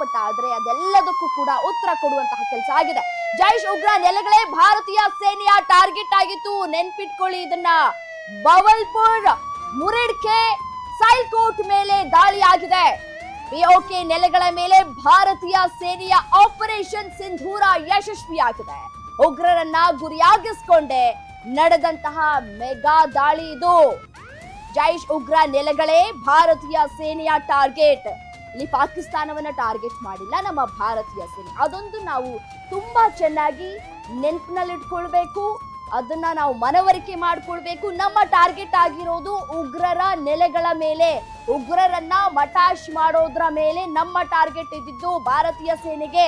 But ಆದ್ರೆ ಅದೆಲ್ಲದಕ್ಕೂ ಕೂಡ ಉತ್ತರ ಕೊಡುವಂತಹ ಕೆಲಸ ಆಗಿದೆ. ಜೈಶ್ ಉಗ್ರ ನೆಲೆಗಳೇ ಭಾರತೀಯ ಸೇನೆಯ ಟಾರ್ಗೆಟ್ ಆಗಿತ್ತು. ನೆನ್ಪಿಟ್ಕೊಳ್ಳಿ ಇದನ್ನ. ಬವಲ್ಪುರ್, ಮುರಿಡ್ಕೆ ಸೈಲ್ಕೋಟ್ ಮೇಲೆ ದಾಳಿ ಆಗಿದೆ. ಪಿಒಕೆ ನೆಲೆಗಳ ಮೇಲೆ ಭಾರತೀಯ ಸೇನೆಯ ಆಪರೇಷನ್ ಸಿಂಧೂರ ಯಶಸ್ವಿಯಾಗಿದೆ. ಉಗ್ರರನ್ನ ಗುರಿಯಾಗಿಸಿಕೊಂಡೆ ನಡೆದಂತಹ ಮೆಗಾ ದಾಳಿ ಇದು. ಜೈಶ್ ಉಗ್ರ ನೆಲೆಗಳೇ ಭಾರತೀಯ ಸೇನೆಯ ಟಾರ್ಗೆಟ್ ಇಲ್ಲಿ ಪಾಕಿಸ್ತಾನವನ್ನು ಟಾರ್ಗೆಟ್ ಮಾಡಿಲ್ಲ, ನಮ್ಮ ಭಾರತೀಯ ಸೇನೆ. ಅದೊಂದು ನಾವು ತುಂಬ ಚೆನ್ನಾಗಿ ನೆನಪಿನಲ್ಲಿಟ್ಕೊಳ್ಬೇಕು, ಅದನ್ನ ನಾವು ಮನವರಿಕೆ ಮಾಡಿಕೊಳ್ಬೇಕು. ನಮ್ಮ ಟಾರ್ಗೆಟ್ ಆಗಿರೋದು ಉಗ್ರರ ನೆಲೆಗಳ ಮೇಲೆ, ಉಗ್ರರನ್ನ ಮಟಾಶ್ ಮಾಡೋದ್ರ ಮೇಲೆ ನಮ್ಮ ಟಾರ್ಗೆಟ್ ಇದ್ದಿದ್ದು ಭಾರತೀಯ ಸೇನೆಗೆ.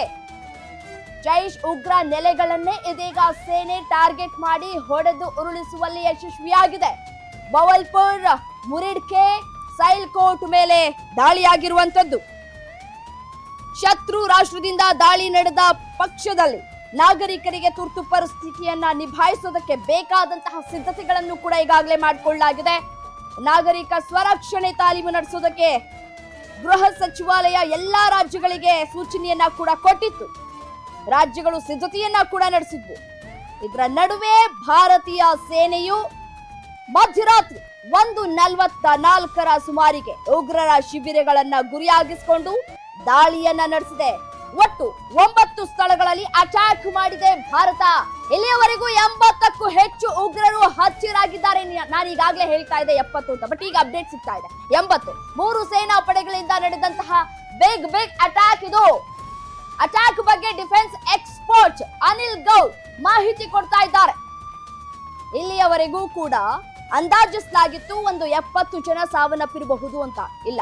ಜೈಶ್ ಉಗ್ರ ನೆಲೆಗಳನ್ನೇ ಇದೀಗ ಸೇನೆ ಟಾರ್ಗೆಟ್ ಮಾಡಿ ಹೊಡೆದು ಉರುಳಿಸುವಲ್ಲಿ ಯಶಸ್ವಿಯಾಗಿದೆ. ಬವಲ್ಪುರ್, ಮುರಿಡ್ಕೆ ಸೈಲ್ಕೋಟ್ ಮೇಲೆ ದಾಳಿಯಾಗಿರುವಂತದ್ದು ಶತ್ರು ರಾಷ್ಟ್ರದಿಂದ ದಾಳಿ ನಡೆದ ಪಕ್ಷದಲ್ಲಿ ನಾಗರಿಕರಿಗೆ ತುರ್ತು ಪರಿಸ್ಥಿತಿಯನ್ನ ನಿಭಾಯಿಸೋದಕ್ಕೆ ಬೇಕಾದಂತಹ ಸಿದ್ಧತೆಗಳನ್ನು ಕೂಡ ಈಗಾಗಲೇ ಮಾಡಿಕೊಳ್ಳಲಾಗಿದೆ. ನಾಗರಿಕ ಸ್ವರಕ್ಷಣೆ ತಾಲೀಮು ನಡೆಸೋದಕ್ಕೆ ಗೃಹ ಸಚಿವಾಲಯ ಎಲ್ಲಾ ರಾಜ್ಯಗಳಿಗೆ ಸೂಚನೆಯನ್ನ ಕೂಡ ಕೊಟ್ಟಿತ್ತು. ರಾಜ್ಯಗಳು ಸಿದ್ಧತೆಯನ್ನ ಕೂಡ ನಡೆಸಿದ್ವು. ಇದರ ನಡುವೆ ಭಾರತೀಯ ಸೇನೆಯು ಮಧ್ಯರಾತ್ರಿ ಒಂದು ನಲವತ್ತ ನಾಲ್ಕರ ಸುಮಾರಿಗೆ ಉಗ್ರರ ಶಿಬಿರಗಳನ್ನ ಗುರಿಯಾಗಿಸಿಕೊಂಡು ದಾಳಿಯನ್ನ ನಡೆಸಿದೆ. ಒಟ್ಟು ಒಂಬತ್ತು ಸ್ಥಳಗಳಲ್ಲಿ ಅಟ್ಯಾಕ್ ಮಾಡಿದೆ ಭಾರತ. ಇಲ್ಲಿಯವರೆಗೂ ಎಂಬತ್ತಕ್ಕೂ ಹೆಚ್ಚು ಉಗ್ರರು ಹಚ್ಚಿರಾಗಿದ್ದಾರೆ ನಾನು ಈಗಾಗಲೇ ಹೇಳ್ತಾ ಇದ್ದೆ ಎಪ್ಪತ್ತು ಅಂತ ಬಟ್ ಈಗ ಅಪ್ಡೇಟ್ ಸಿಗ್ತಾ ಇದೆ. ಎಂಬತ್ತು, ಮೂರು ಸೇನಾ ಪಡೆಗಳಿಂದ ನಡೆದಂತಹ ಬಿಗ್ ಬಿಗ್ ಅಟ್ಯಾಕ್ ಇದು. ಅಟ್ಯಾಕ್ ಬಗ್ಗೆ ಡಿಫೆನ್ಸ್ ಎಕ್ಸ್ಪರ್ಟ್ ಅನಿಲ್ ಗೌಡ್ ಮಾಹಿತಿ ಕೊಡ್ತಾ ಇದ್ದಾರೆ. ಇಲ್ಲಿಯವರೆಗೂ ಕೂಡ ಅಂದಾಜಿಸಲಾಗಿತ್ತು ಒಂದು ಎಪ್ಪತ್ತು ಜನ ಸಾವನ್ನಪ್ಪಿರಬಹುದು ಅಂತ. ಇಲ್ಲ,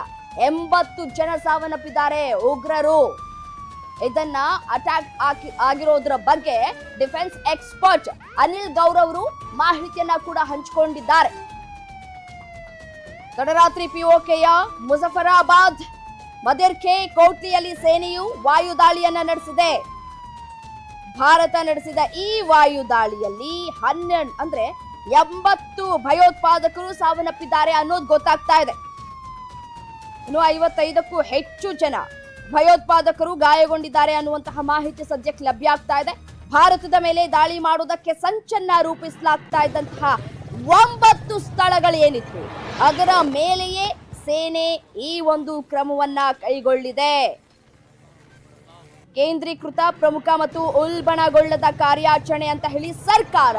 ಎಂಬತ್ತು ಜನ ಸಾವನ್ನಪ್ಪಿದ್ದಾರೆ ಉಗ್ರರು. ಇದನ್ನ ಅಟ್ಯಾಕ್ ಆಗಿರೋದ್ರ ಬಗ್ಗೆ ಡಿಫೆನ್ಸ್ ಎಕ್ಸ್ಪರ್ಟ್ ಅನಿಲ್ ಗೌರ್ ಅವರು ಮಾಹಿತಿಯನ್ನ ಕೂಡ ಹಂಚಿಕೊಂಡಿದ್ದಾರೆ. ತಡರಾತ್ರಿ ಪಿಒಕೆಯ ಮುಜಫರಾಬಾದ್ ಮದಿರ್ಖೆ ಕೋಟ್ಲಿಯಲ್ಲಿ ಸೇನೆಯು ವಾಯುದಾಳಿಯನ್ನ ನಡೆಸಿದೆ. ಭಾರತ ನಡೆಸಿದ ಈ ವಾಯುದಾಳಿಯಲ್ಲಿ ಹನ್ನೆರಡು, ಅಂದ್ರೆ ಎಂಬತ್ತು ಭಯೋತ್ಪಾದಕರು ಸಾವನ್ನಪ್ಪಿದ್ದಾರೆ ಅನ್ನೋದು ಗೊತ್ತಾಗ್ತಾ ಇದೆ. ಇನ್ನು ಐವತ್ತೈದಕ್ಕೂ ಹೆಚ್ಚು ಜನ ಭಯೋತ್ಪಾದಕರು ಗಾಯಗೊಂಡಿದ್ದಾರೆ ಅನ್ನುವಂತಹ ಮಾಹಿತಿ ಸದ್ಯಕ್ಕೆ ಲಭ್ಯ ಆಗ್ತಾ ಇದೆ. ಭಾರತದ ಮೇಲೆ ದಾಳಿ ಮಾಡುವುದಕ್ಕೆ ಸಂಚನ್ನ ರೂಪಿಸಲಾಗ್ತಾ ಇದ್ದಂತಹ ಒಂಬತ್ತು ಸ್ಥಳಗಳು ಏನಿತ್ತು ಅದರ ಮೇಲೆಯೇ ಸೇನೆ ಈ ಒಂದು ಕ್ರಮವನ್ನ ಕೈಗೊಳ್ಳಿದೆ. ಕೇಂದ್ರೀಕೃತ ಪ್ರಮುಖ ಮತ್ತು ಉಲ್ಬಣಗೊಳ್ಳದ ಕಾರ್ಯಾಚರಣೆ ಅಂತ ಹೇಳಿ ಸರ್ಕಾರ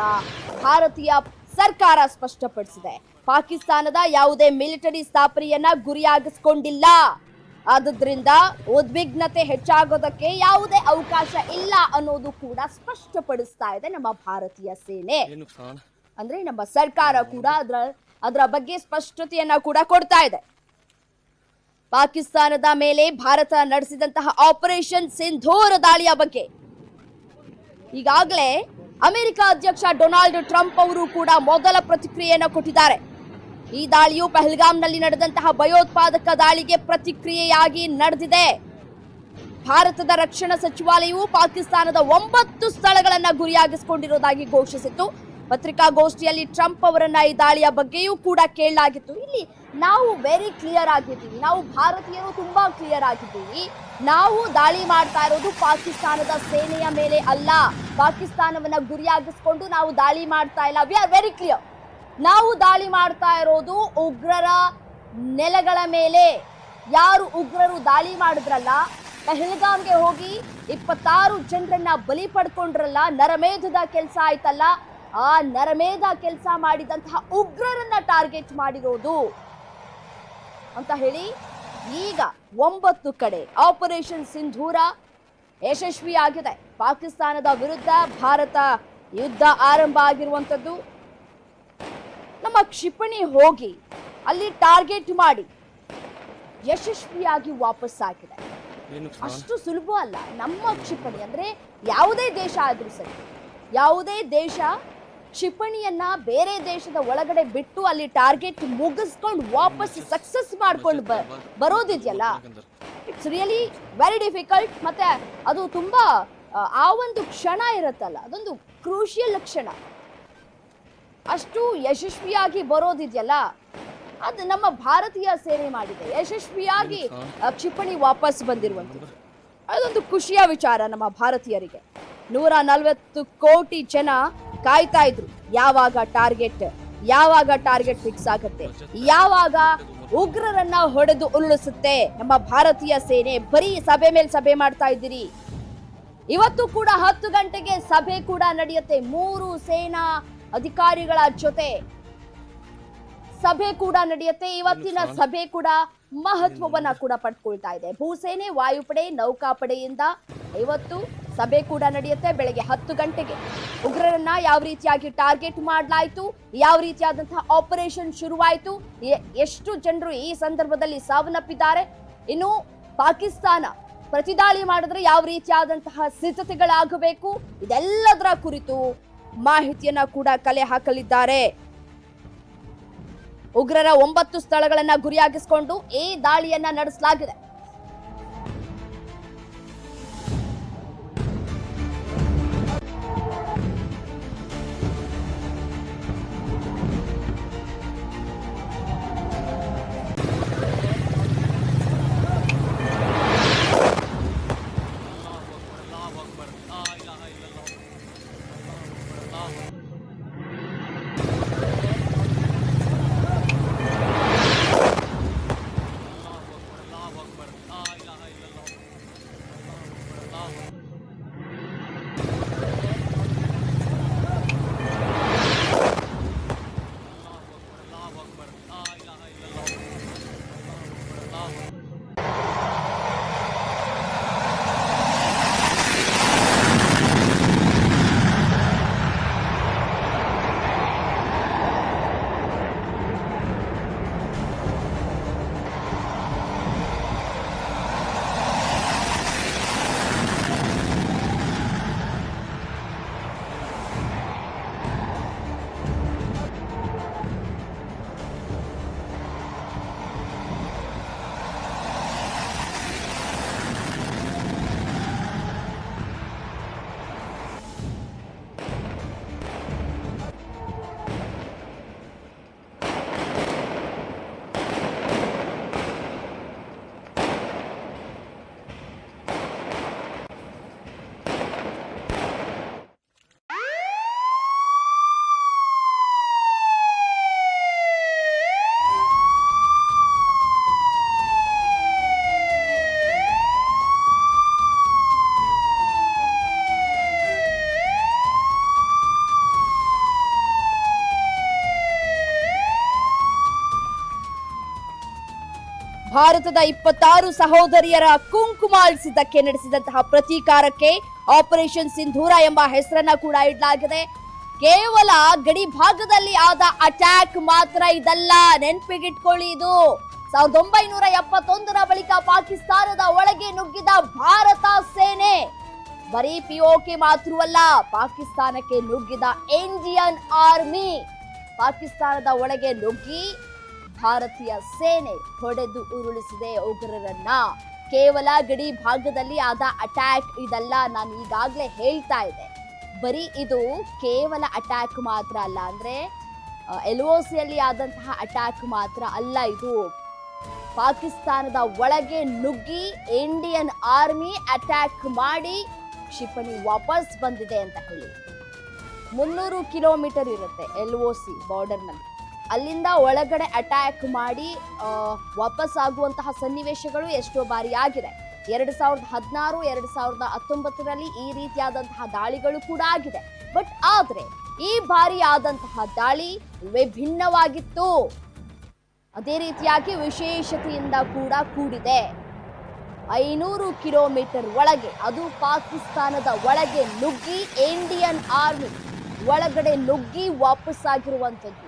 ಭಾರತೀಯ ಸರ್ಕಾರ ಸ್ಪಷ್ಟಪಡಿಸಿದೆ. ಪಾಕಿಸ್ತಾನದ ಯಾವುದೇ ಮಿಲಿಟರಿ ಸ್ಥಾಪನೆಯನ್ನ ಗುರಿಯಾಗಿಸ್ಕೊಂಡಿಲ್ಲ. ಆದ್ದರಿಂದ ಉದ್ವಿಗ್ನತೆ ಹೆಚ್ಚಾಗೋದಕ್ಕೆ ಯಾವುದೇ ಅವಕಾಶ ಇಲ್ಲ ಅನ್ನೋದು ಕೂಡ ಸ್ಪಷ್ಟಪಡಿಸ್ತಾ ಇದೆ ನಮ್ಮ ಭಾರತೀಯ ಸೇನೆ. ಅಂದ್ರೆ ನಮ್ಮ ಸರ್ಕಾರ ಕೂಡ ಅದರ ಅದರ ಬಗ್ಗೆ ಸ್ಪಷ್ಟತೆಯನ್ನ ಕೂಡ ಕೊಡ್ತಾ ಇದೆ. ಪಾಕಿಸ್ತಾನದ ಮೇಲೆ ಭಾರತ ನಡೆಸಿದಂತಹ ಆಪರೇಷನ್ ಸಿಂಧೂರ ದಾಳಿಯ ಬಗ್ಗೆ ಈಗಾಗಲೇ ಅಮೆರಿಕ ಅಧ್ಯಕ್ಷ ಡೊನಾಲ್ಡ್ ಟ್ರಂಪ್ ಅವರು ಕೂಡ ಮೊದಲ ಪ್ರತಿಕ್ರಿಯೆಯನ್ನು ಕೊಟ್ಟಿದ್ದಾರೆ. ಈ ದಾಳಿಯು ಪಹಲ್ಗಾಮ್ನಲ್ಲಿ ನಡೆದಂತಹ ಭಯೋತ್ಪಾದಕ ದಾಳಿಗೆ ಪ್ರತಿಕ್ರಿಯೆಯಾಗಿ ನಡೆದಿದೆ. ಭಾರತದ ರಕ್ಷಣಾ ಸಚಿವಾಲಯವು ಪಾಕಿಸ್ತಾನದ ಒಂಬತ್ತು ಸ್ಥಳಗಳನ್ನು ಗುರಿಯಾಗಿಸಿಕೊಂಡಿರುವುದಾಗಿ ಘೋಷಿಸಿತ್ತು. ಪತ್ರಿಕಾಗೋಷ್ಠಿಯಲ್ಲಿ ಟ್ರಂಪ್ ಅವರನ್ನ ಈ ದಾಳಿಯ ಬಗ್ಗೆಯೂ ಕೂಡ ಕೇಳಲಾಗಿತ್ತು. ಇಲ್ಲಿ ನಾವು ವೆರಿ ಕ್ಲಿಯರ್ ಆಗಿದ್ದೀವಿ. ನಾವು ಭಾರತೀಯರು ತುಂಬಾ ಕ್ಲಿಯರ್ ಆಗಿದ್ದೀವಿ. ನಾವು ದಾಳಿ ಮಾಡ್ತಾ ಇರೋದು ಪಾಕಿಸ್ತಾನದ ಸೇನೆಯ ಮೇಲೆ ಅಲ್ಲ. ಪಾಕಿಸ್ತಾನವನ್ನ ಗುರಿಯಾಗಿಸ್ಕೊಂಡು ನಾವು ದಾಳಿ ಮಾಡ್ತಾ ಇಲ್ಲ. ವಿ ಆರ್ ವೆರಿ ಕ್ಲಿಯರ್ ನಾವು ದಾಳಿ ಮಾಡ್ತಾ ಇರೋದು ಉಗ್ರರ ನೆಲೆಗಳ ಮೇಲೆ. ಯಾರು ಉಗ್ರರು ದಾಳಿ ಮಾಡಿದ್ರಲ್ಲ, ಪೆಹಲ್ಗಾಮ್ಗೆ ಹೋಗಿ ಇಪ್ಪತ್ತಾರು ಜನರನ್ನ ಬಲಿ ಪಡ್ಕೊಂಡ್ರಲ್ಲ, ನರಮೇಧದ ಕೆಲಸ ಆಯ್ತಲ್ಲ, ಆ ನರಮೇಧ ಕೆಲಸ ಮಾಡಿದಂತಹ ಉಗ್ರರನ್ನ ಟಾರ್ಗೆಟ್ ಮಾಡಿರೋದು ಅಂತ ಹೇಳಿ ಈಗ ಒಂಬತ್ತು ಕಡೆ ಆಪರೇಷನ್ ಸಿಂಧೂರ ಯಶಸ್ವಿಯಾಗಿದೆ. ಪಾಕಿಸ್ತಾನದ ವಿರುದ್ಧ ಭಾರತ ಯುದ್ಧ ಆರಂಭ ಆಗಿರುವಂಥದ್ದು. ನಮ್ಮ ಕ್ಷಿಪಣಿ ಹೋಗಿ ಅಲ್ಲಿ ಟಾರ್ಗೆಟ್ ಮಾಡಿ ಯಶಸ್ವಿಯಾಗಿ ವಾಪಸ್ ಆಗಿದೆ. ಅಷ್ಟು ಸುಲಭ ಅಲ್ಲ ನಮ್ಮ ಕ್ಷಿಪಣಿ ಅಂದ್ರೆ ಯಾವುದೇ ದೇಶ ಆದ್ರೂ ಸರಿ ಯಾವುದೇ ದೇಶ ಕ್ಷಿಪಣಿಯನ್ನ ಬೇರೆ ದೇಶದ ಒಳಗಡೆ ಬಿಟ್ಟು ಅಲ್ಲಿ ಟಾರ್ಗೆಟ್ ಮುಗಿಸ್ಕೊಂಡು ವಾಪಸ್ ಸಕ್ಸಸ್ ಮಾಡ್ಕೊಂಡು ಬರೋದಿದೆಯಲ್ಲ? ಇಟ್ಸ್ ರಿಯಲಿ ವೆರಿ ಡಿಫಿಕಲ್ಟ್ ಮತ್ತೆ ಅದು ತುಂಬಾ ಆ, ಒಂದು ಕ್ಷಣ ಇರುತ್ತಲ್ಲ ಅದೊಂದು ಕ್ರೂಷಿಯಲ್ ಕ್ಷಣ. ಅಷ್ಟು ಯಶಸ್ವಿಯಾಗಿ ಬರೋದಿದೆಯಲ್ಲ? ಅದು ನಮ್ಮ ಭಾರತೀಯ ಸೇನೆ ಮಾಡಿದೆ. ಯಶಸ್ವಿಯಾಗಿ ಕ್ಷಿಪಣಿ ವಾಪಸ್ ಬಂದಿರುವಂಥದ್ದು. ಅದೊಂದು ಖುಷಿಯ ವಿಚಾರ ನಮ್ಮ ಭಾರತೀಯರಿಗೆ. ನೂರ ನಲವತ್ತು ಕೋಟಿ ಜನ ಕಾಯ್ತಾ ಇದ್ರು. ಯಾವಾಗ ಟಾರ್ಗೆಟ್ ಯಾವಾಗ ಟಾರ್ಗೆಟ್ ಫಿಕ್ಸ್ ಆಗುತ್ತೆ? ಯಾವಾಗ ಉಗ್ರರನ್ನ ಹೊಡೆದು ಉರುಳಿಸುತ್ತೆ? ನಮ್ಮ ಭಾರತೀಯ ಸೇನೆ ಬರೀ ಸಭೆ ಮೇಲೆ ಸಭೆ ಮಾಡ್ತಾ ಇದ್ದೀರಿ. ಇವತ್ತು ಕೂಡ ಹತ್ತು ಗಂಟೆಗೆ ಸಭೆ ಕೂಡ ನಡೆಯುತ್ತೆ. ಮೂರು ಸೇನಾ ಅಧಿಕಾರಿಗಳ ಜೊತೆ. ಸಭೆ ಕೂಡ ನಡೆಯುತ್ತೆ. ಇವತ್ತಿನ ಸಭೆ ಕೂಡ ಮಹತ್ವವನ್ನ ಕೂಡ ಪಡ್ಕೊಳ್ತಾ ಇದೆ. ಭೂಸೇನೆ ವಾಯುಪಡೆ ನೌಕಾಪಡೆಯಿಂದ ಇವತ್ತು ಸಭೆ ಕೂಡ ನಡೆಯುತ್ತೆ. ಬೆಳಗ್ಗೆ ಹತ್ತು ಗಂಟೆಗೆ ಉಗ್ರರನ್ನ ಯಾವ ರೀತಿಯಾಗಿ ಟಾರ್ಗೆಟ್ ಮಾಡಲಾಯಿತು ಯಾವ ರೀತಿಯಾದಂತಹ ಆಪರೇಷನ್ ಶುರುವಾಯಿತು ಎಷ್ಟು ಜನರು ಈ ಸಂದರ್ಭದಲ್ಲಿ ಸಾವನ್ನಪ್ಪಿದ್ದಾರೆ. ಇನ್ನು ಪಾಕಿಸ್ತಾನ ಪ್ರತಿದಾಳಿ ಮಾಡಿದ್ರೆ ಯಾವ ರೀತಿಯಾದಂತಹ ಸಿದ್ಧತೆಗಳಾಗಬೇಕು ಇದೆಲ್ಲದರ ಕುರಿತು ಮಾಹಿತಿಯನ್ನ ಕೂಡ ಕಲೆ ಹಾಕಲಿದ್ದಾರೆ. ಉಗ್ರರ ಒಂಬತ್ತು ಸ್ಥಳಗಳನ್ನ ಗುರಿಯಾಗಿಸಿಕೊಂಡು ಈ ದಾಳಿಯನ್ನ ನಡೆಸಲಾಗಿದೆ. ಭಾರತದ ಇಪ್ಪತ್ತಾರು ಸಹೋದರಿಯರ ಕುಂಕುಮಾಲಿಸಿದ್ದಕ್ಕೆ ನಡೆಸಿದಂತಹ ಪ್ರತೀಕಾರಕ್ಕೆ ಆಪರೇಷನ್ ಸಿಂಧೂರ ಎಂಬ ಹೆಸರನ್ನ ಕೂಡ ಇಡಲಾಗಿದೆ. ಕೇವಲ ಗಡಿ ಭಾಗದಲ್ಲಿ ಆದ ಅಟ್ಯಾಕ್ ಮಾತ್ರ ಇದಲ್ಲ. ನೆನ್ಪಿಗಿಟ್ಕೊಳ್ಳಿ ಇದು. ಸಾವಿರದ ಒಂಬೈನೂರ ಎಪ್ಪತ್ತೊಂದರ ಬಳಿಕ ಪಾಕಿಸ್ತಾನದ ಒಳಗೆ ನುಗ್ಗಿದ ಭಾರತ ಸೇನೆ. ಬರೀ ಪಿಒಕೆ ಮಾತ್ರವಲ್ಲ, ಪಾಕಿಸ್ತಾನಕ್ಕೆ ನುಗ್ಗಿದ ಇಂಡಿಯನ್ ಆರ್ಮಿ ಪಾಕಿಸ್ತಾನದ ಒಳಗೆ ನುಗ್ಗಿ ಭಾರತೀಯ ಸೇನೆ ಹೊಡೆದು ಉರುಳಿಸಿದೆ ಉಗ್ರರನ್ನ. ಕೇವಲ ಗಡಿ ಭಾಗದಲ್ಲಿ ಆದ ಅಟ್ಯಾಕ್ ಇದಲ್ಲ, ನಾನು ಈಗಾಗಲೇ ಹೇಳ್ತಾ ಇದ್ದೆ. ಬರೀ ಇದು ಕೇವಲ ಅಟ್ಯಾಕ್ ಮಾತ್ರ ಅಲ್ಲ, ಅಂದ್ರೆ ಎಲ್ ಒ ಸಿಯಲ್ಲಿ ಆದಂತಹ ಅಟ್ಯಾಕ್ ಮಾತ್ರ ಅಲ್ಲ ಇದು. ಪಾಕಿಸ್ತಾನದ ಒಳಗೆ ನುಗ್ಗಿ ಇಂಡಿಯನ್ ಆರ್ಮಿ ಅಟ್ಯಾಕ್ ಮಾಡಿ ಕ್ಷಿಪಣಿ ವಾಪಸ್ ಬಂದಿದೆ ಅಂತ ಹೇಳಿ. ಮುನ್ನೂರು ಕಿಲೋಮೀಟರ್ ಇರುತ್ತೆ ಎಲ್ ಒ ಸಿ ಬಾರ್ಡರ್ನಲ್ಲಿ ಅಲ್ಲಿಂದ ಒಳಗಡೆ ಅಟ್ಯಾಕ್ ಮಾಡಿ ವಾಪಸ್ ಆಗುವಂತಹ ಸನ್ನಿವೇಶಗಳು ಎಷ್ಟೋ ಬಾರಿ ಆಗಿದೆ ಎರಡು ಸಾವಿರದ ಹದಿನಾರು, ಎರಡು ಸಾವಿರದ ಹತ್ತೊಂಬತ್ತರಲ್ಲಿ ಈ ರೀತಿಯಾದಂತಹ ದಾಳಿಗಳು ಕೂಡ ಆಗಿದೆ. ಬಟ್ ಆದ್ರೆ, ಈ ಬಾರಿ ಆದಂತಹ ದಾಳಿ ವಿಭಿನ್ನವಾಗಿತ್ತು ಅದೇ ರೀತಿಯಾಗಿ ವಿಶೇಷತೆಯಿಂದ ಕೂಡ ಕೂಡಿದೆ. ಐನೂರು ಕಿಲೋಮೀಟರ್ ಒಳಗೆ, ಅದು ಪಾಕಿಸ್ತಾನದ ಒಳಗೆ ನುಗ್ಗಿ ಇಂಡಿಯನ್ ಆರ್ಮಿ ಒಳಗಡೆ ನುಗ್ಗಿ ವಾಪಸ್ಸಾಗಿರುವಂಥದ್ದು.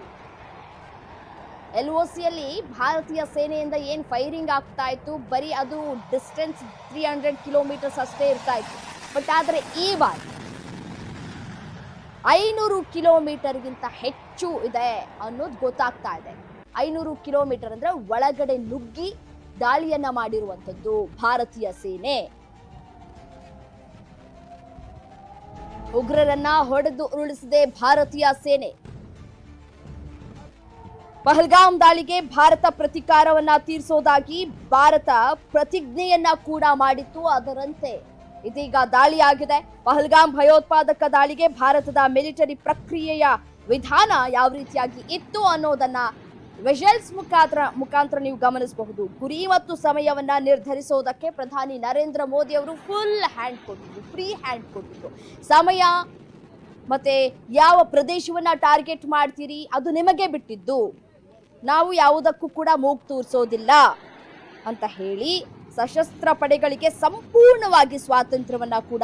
ಎಲ್ ಒ ಸಿಯಲ್ಲಿ ಭಾರತೀಯ ಸೇನೆಯಿಂದ ಏನು ಫೈರಿಂಗ್ ಆಗ್ತಾ ಇತ್ತು? ಬರೀ ಅದು ಡಿಸ್ಟೆನ್ಸ್ ತ್ರೀ ಹಂಡ್ರೆಡ್ ಕಿಲೋಮೀಟರ್ಸ್ ಅಷ್ಟೇ ಇರ್ತಾ ಇತ್ತು. ಬಟ್ ಆದರೆ ಈ ಬಾರಿ ಐನೂರು ಕಿಲೋಮೀಟರ್ಗಿಂತ ಹೆಚ್ಚು ಇದೆ ಅನ್ನೋದು ಗೊತ್ತಾಗ್ತಾ ಇದೆ. ಐನೂರು ಕಿಲೋಮೀಟರ್ ಅಂದ್ರೆ ಒಳಗಡೆ ನುಗ್ಗಿ ದಾಳಿಯನ್ನ ಮಾಡಿರುವಂಥದ್ದು ಭಾರತೀಯ ಸೇನೆ. ಉಗ್ರರನ್ನ ಹೊಡೆದು ಉರುಳಿಸಿದೆ ಭಾರತೀಯ ಸೇನೆ. ಪಹಲ್ಗಾಮ್ ದಾಳಿಗೆ ಭಾರತ ಪ್ರತಿಕಾರವನ್ನ ತೀರಿಸೋದಾಗಿ ಭಾರತ ಪ್ರತಿಜ್ಞೆಯನ್ನ ಕೂಡ ಮಾಡಿತ್ತು ಅದರಂತೆ. ಇದೀಗ ದಾಳಿಯಾಗಿದೆ. ಪಹಲ್ಗಾಮ್ ಭಯೋತ್ಪಾದಕ ದಾಳಿಗೆ ಭಾರತದ ಮಿಲಿಟರಿ ಪ್ರಕ್ರಿಯೆಯ ವಿಧಾನ ಯಾವ ರೀತಿಯಾಗಿ ಇತ್ತು ಅನ್ನೋದನ್ನ ವಿಜುವಲ್ಸ್ ಮುಖಾಂತರ ಮುಖಾಂತರ ನೀವು ಗಮನಿಸಬಹುದು. ಗುರಿ ಮತ್ತು ಸಮಯವನ್ನ ನಿರ್ಧರಿಸೋದಕ್ಕೆ ಪ್ರಧಾನಿ ನರೇಂದ್ರ ಮೋದಿ ಅವರು ಫುಲ್ ಹ್ಯಾಂಡ್ ಕೊಟ್ಟಿದ್ರು ಫ್ರೀ ಹ್ಯಾಂಡ್ ಕೊಟ್ಟಿದ್ರು. ಸಮಯ ಮತ್ತೆ ಯಾವ ಪ್ರದೇಶವನ್ನ ಟಾರ್ಗೆಟ್ ಮಾಡ್ತೀರಿ, ಅದು ನಿಮಗೆ ಬಿಟ್ಟಿದ್ದು. ನಾವು ಯಾವುದಕ್ಕೂ ಕೂಡ ಮೂಗು ತೂರಿಸೋದಿಲ್ಲ ಅಂತ ಹೇಳಿ ಸಶಸ್ತ್ರ ಪಡೆಗಳಿಗೆ ಸಂಪೂರ್ಣವಾಗಿ ಸ್ವಾತಂತ್ರ್ಯವನ್ನ ಕೂಡ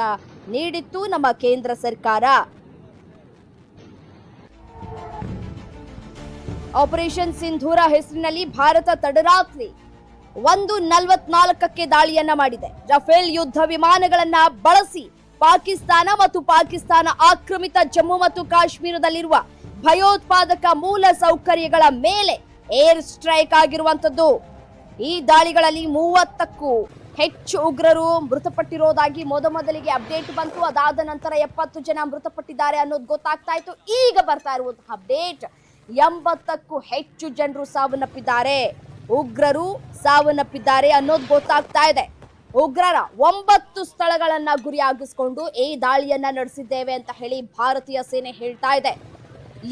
ನೀಡಿತ್ತು ನಮ್ಮ ಕೇಂದ್ರ ಸರ್ಕಾರ. ಆಪರೇಷನ್ ಸಿಂಧೂರ ಹೆಸರಿನಲ್ಲಿ ಭಾರತ ತಡರಾತ್ರಿ ಒಂದು ನಲವತ್ನಾಲ್ಕಕ್ಕೆ ದಾಳಿಯನ್ನ ಮಾಡಿದೆ. ರಫೇಲ್ ಯುದ್ಧ ವಿಮಾನಗಳನ್ನ ಬಳಸಿ ಪಾಕಿಸ್ತಾನ ಮತ್ತು ಪಾಕಿಸ್ತಾನ ಆಕ್ರಮಿತ ಜಮ್ಮು ಮತ್ತು ಕಾಶ್ಮೀರದಲ್ಲಿರುವ ಭಯೋತ್ಪಾದಕ ಮೂಲ ಸೌಕರ್ಯಗಳ ಮೇಲೆ ಏರ್ ಸ್ಟ್ರೈಕ್ ಆಗಿರುವಂತದ್ದು ಈ ದಾಳಿಗಳಲ್ಲಿ ಮೂವತ್ತಕ್ಕೂ ಹೆಚ್ಚು ಉಗ್ರರು ಮೃತಪಟ್ಟಿರೋದಾಗಿ ಮೊದಮೊದಲಿಗೆ ಅಪ್ಡೇಟ್ ಬಂತು. ಅದಾದ ನಂತರ ಎಪ್ಪತ್ತು ಜನ ಮೃತಪಟ್ಟಿದ್ದಾರೆ ಅನ್ನೋದು ಗೊತ್ತಾಗ್ತಾ ಇತ್ತು. ಈಗ ಬರ್ತಾ ಇರುವಂತಹ ಅಪ್ಡೇಟ್, ಎಂಬತ್ತಕ್ಕೂ ಹೆಚ್ಚು ಜನರು ಸಾವನ್ನಪ್ಪಿದ್ದಾರೆ. ಉಗ್ರರು ಸಾವನ್ನಪ್ಪಿದ್ದಾರೆ ಅನ್ನೋದು ಗೊತ್ತಾಗ್ತಾ ಇದೆ. ಉಗ್ರರ ಒಂಬತ್ತು ಸ್ಥಳಗಳನ್ನ ಗುರಿಯಾಗಿಸಿಕೊಂಡು ಈ ದಾಳಿಯನ್ನ ನಡೆಸಿದ್ದೇವೆ ಅಂತ ಹೇಳಿ ಭಾರತೀಯ ಸೇನೆ ಹೇಳ್ತಾ ಇದೆ.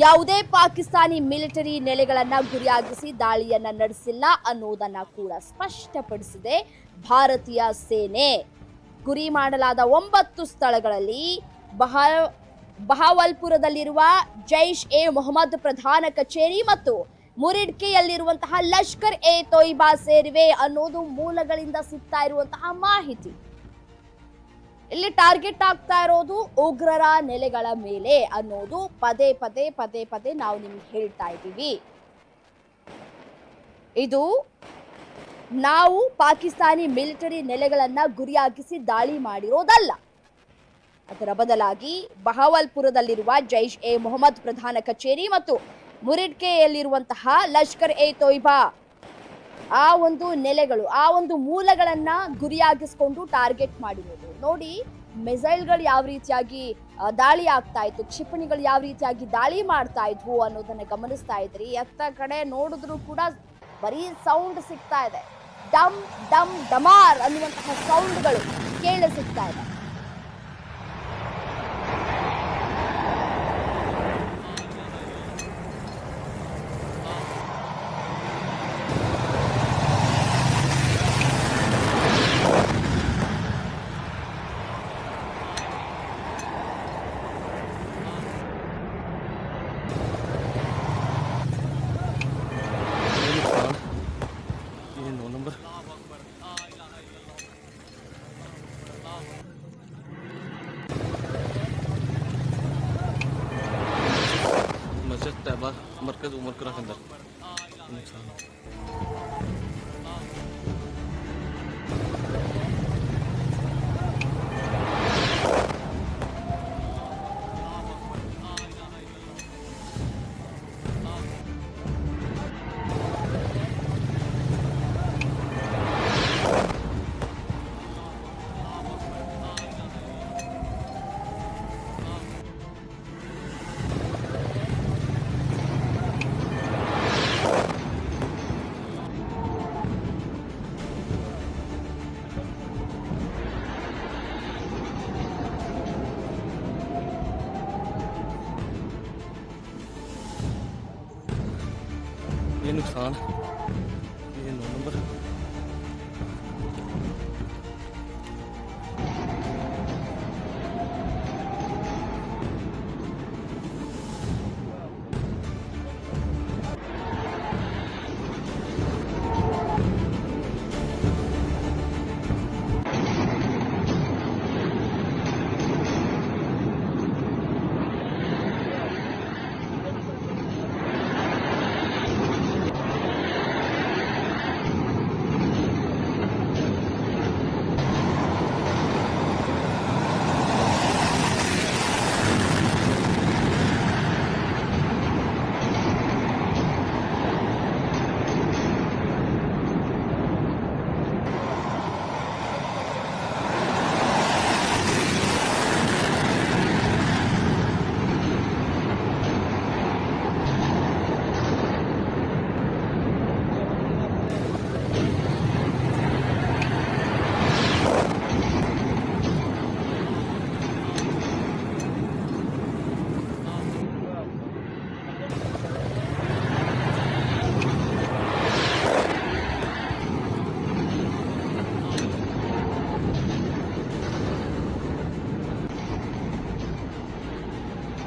ಯಾವುದೇ ಪಾಕಿಸ್ತಾನಿ ಮಿಲಿಟರಿ ನೆಲೆಗಳನ್ನು ಗುರಿಯಾಗಿಸಿ ದಾಳಿಯನ್ನ ನಡೆಸಿಲ್ಲ ಅನ್ನೋದನ್ನ ಕೂಡ ಸ್ಪಷ್ಟಪಡಿಸಿದೆ ಭಾರತೀಯ ಸೇನೆ. ಗುರಿ ಮಾಡಲಾದ ಒಂಬತ್ತು ಸ್ಥಳಗಳಲ್ಲಿ ಬಹ, ಬಹಾವಲ್ಪುರದಲ್ಲಿರುವ ಜೈಷ್ ಎ ಮೊಹಮ್ಮದ್ ಪ್ರಧಾನ ಕಚೇರಿ ಮತ್ತು ಮುರಿಡ್ಕೆಯಲ್ಲಿರುವಂತಹ ಲಷ್ಕರ್ ಎ ತೊಯ್ಬಾ ಸೇರಿವೆ ಅನ್ನೋದು ಮೂಲಗಳಿಂದ ಸಿಗ್ತಾ ಇರುವಂತಹ ಮಾಹಿತಿ. ಇಲ್ಲಿ ಟಾರ್ಗೆಟ್ ಆಗ್ತಾ ಇರೋದು ಉಗ್ರರ ನೆಲೆಗಳ ಮೇಲೆ ಅನ್ನೋದು ಪದೇ ಪದೇ ಪದೇ ಪದೇ ನಾವು ನಿಮ್ಗೆ ಹೇಳ್ತಾ ಇದ್ದೀವಿ. ಇದು ನಾವು ಪಾಕಿಸ್ತಾನಿ ಮಿಲಿಟರಿ ನೆಲೆಗಳನ್ನ ಗುರಿಯಾಗಿಸಿ ದಾಳಿ ಮಾಡಿರೋದಲ್ಲ. ಅದರ ಬದಲಾಗಿ ಬಹಾವಲ್ಪುರದಲ್ಲಿರುವ ಜೈಷ್ ಎ ಮೊಹಮ್ಮದ್ ಪ್ರಧಾನ ಕಚೇರಿ ಮತ್ತು ಮುರಿಡ್ಕೆಯಲ್ಲಿರುವಂತಹ ಲಷ್ಕರ್ ಎ ತೊಯ್ಬಾ ಆ ಒಂದು ನೆಲೆಗಳು, ಆ ಒಂದು ಮೂಲಗಳನ್ನ ಗುರಿಯಾಗಿಸ್ಕೊಂಡು ಟಾರ್ಗೆಟ್ ಮಾಡಿರೋದು. ನೋಡಿ ಮಿಸೈಲ್ಗಳು ಯಾವ ರೀತಿಯಾಗಿ ದಾಳಿ ಆಗ್ತಾ ಇತ್ತು, ಕ್ಷಿಪಣಿಗಳು ಯಾವ ರೀತಿಯಾಗಿ ದಾಳಿ ಮಾಡ್ತಾ ಇದ್ವು ಅನ್ನೋದನ್ನ ಗಮನಿಸ್ತಾ ಇದ್ರಿ. ಎತ್ತ ಕಡೆ ನೋಡಿದ್ರು ಕೂಡ ಬರೀ ಸೌಂಡ್ ಸಿಗ್ತಾ ಇದೆ. ಡಮ್ ಡಮ್, ಡಮಾರ್ ಅನ್ನುವಂತಹ ಸೌಂಡ್ಗಳು ಕೇಳಿ ಸಿಗ್ತಾ ಇದೆ. ये नौ नंबर मस्जिद तैबा मरकज उमर के अंदर ਇਹ ਨੁਕਸਾਨ। ਇਹ 9 ਨੰਬਰ।